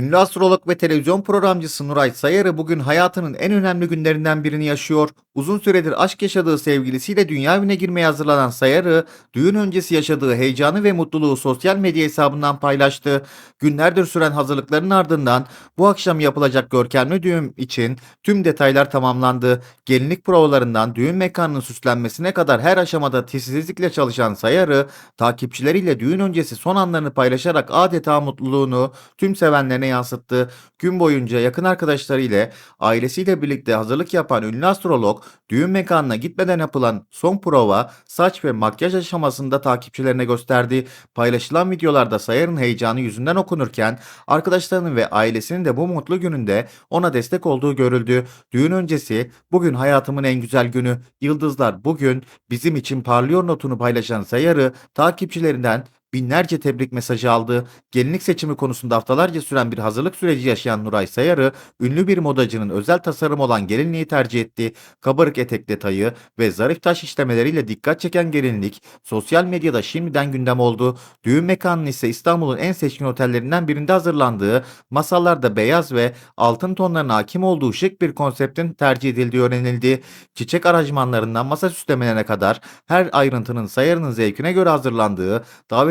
Ünlü astrolog ve televizyon programcısı Nuray Sayarı bugün hayatının en önemli günlerinden birini yaşıyor. Uzun süredir aşk yaşadığı sevgilisiyle dünya evine girmeye hazırlanan Sayarı, düğün öncesi yaşadığı heyecanı ve mutluluğu sosyal medya hesabından paylaştı. Günlerdir süren hazırlıkların ardından bu akşam yapılacak görkemli düğün için tüm detaylar tamamlandı. Gelinlik provalarından düğün mekanının süslenmesine kadar her aşamada titizlikle çalışan Sayarı, takipçileriyle düğün öncesi son anlarını paylaşarak adeta mutluluğunu tüm sevenlerine yansıttı. Gün boyunca yakın arkadaşları ile ailesiyle birlikte hazırlık yapan ünlü astrolog, düğün mekanına gitmeden yapılan son prova, saç ve makyaj aşamasında takipçilerine gösterdi. Paylaşılan videolarda Sayar'ın heyecanı yüzünden okunurken, arkadaşlarının ve ailesinin de bu mutlu gününde ona destek olduğu görüldü. Düğün öncesi, bugün hayatımın en güzel günü, yıldızlar bugün bizim için parlıyor notunu paylaşan Sayar'ı takipçilerinden binlerce tebrik mesajı aldı. Gelinlik seçimi konusunda haftalarca süren bir hazırlık süreci yaşayan Nuray Sayarı, ünlü bir modacının özel tasarım olan gelinliği tercih etti. Kabarık etek detayı ve zarif taş işlemeleriyle dikkat çeken gelinlik, sosyal medyada şimdiden gündem oldu. Düğün mekanının ise İstanbul'un en seçkin otellerinden birinde hazırlandığı, masalarda beyaz ve altın tonlarına hakim olduğu şık bir konseptin tercih edildiği öğrenildi. Çiçek aranjmanlarından masa süslemelerine kadar her ayrıntının Sayarı'nın zevkine göre hazırlandığı,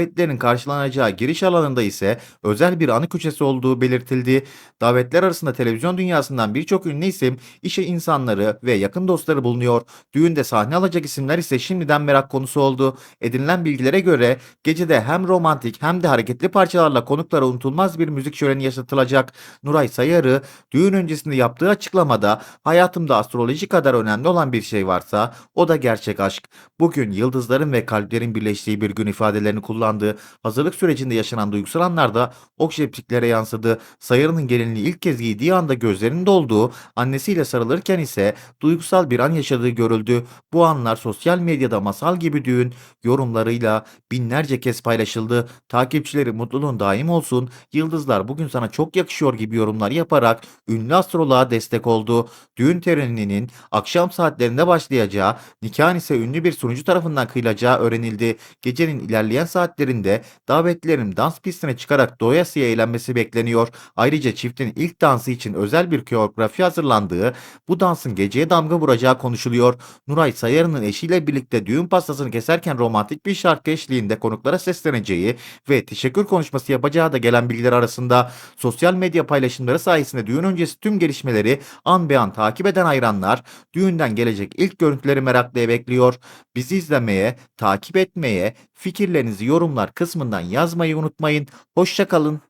davetlerin karşılanacağı giriş alanında ise özel bir anı köşesi olduğu belirtildi. Davetler arasında televizyon dünyasından birçok ünlü isim, işe insanları ve yakın dostları bulunuyor. Düğünde sahne alacak isimler ise şimdiden merak konusu oldu. Edinilen bilgilere göre gecede hem romantik hem de hareketli parçalarla konuklara unutulmaz bir müzik şöleni yaşatılacak. Nuray Sayarı düğün öncesinde yaptığı açıklamada hayatımda astroloji kadar önemli olan bir şey varsa o da gerçek aşk. Bugün yıldızların ve kalplerin birleştiği bir gün ifadelerini kullandı. Hazırlık sürecinde yaşanan duygusal anlarda ok repliklere yansıdı. Sayarı'nın gelinliği ilk kez giydiği anda gözlerinin dolduğu, annesiyle sarılırken ise duygusal bir an yaşadığı görüldü. Bu anlar sosyal medyada masal gibi düğün yorumlarıyla binlerce kez paylaşıldı. Takipçileri mutluluğun daim olsun, yıldızlar bugün sana çok yakışıyor gibi yorumlar yaparak ünlü astroloğa destek oldu. Düğün töreninin akşam saatlerinde başlayacağı, nikahın ise ünlü bir sunucu tarafından kıyılacağı öğrenildi. Gecenin ilerleyen saatlerinde davetlilerin dans pistine çıkarak doyasıya eğlenmesi bekleniyor. Ayrıca çiftin ilk dansı için özel bir koreografi hazırlandığı, bu dansın geceye damga vuracağı konuşuluyor. Nuray Sayarı'nın eşiyle birlikte düğün pastasını keserken romantik bir şarkı eşliğinde konuklara sesleneceği ve teşekkür konuşması yapacağı da gelen bilgiler arasında sosyal medya paylaşımları sayesinde düğün öncesi tüm gelişmeleri an be an takip eden hayranlar düğünden gelecek ilk görüntüleri merakla bekliyor. Bizi izlemeye, takip etmeye, fikirlerinizi yorumlar kısmından yazmayı unutmayın. Hoşçakalın.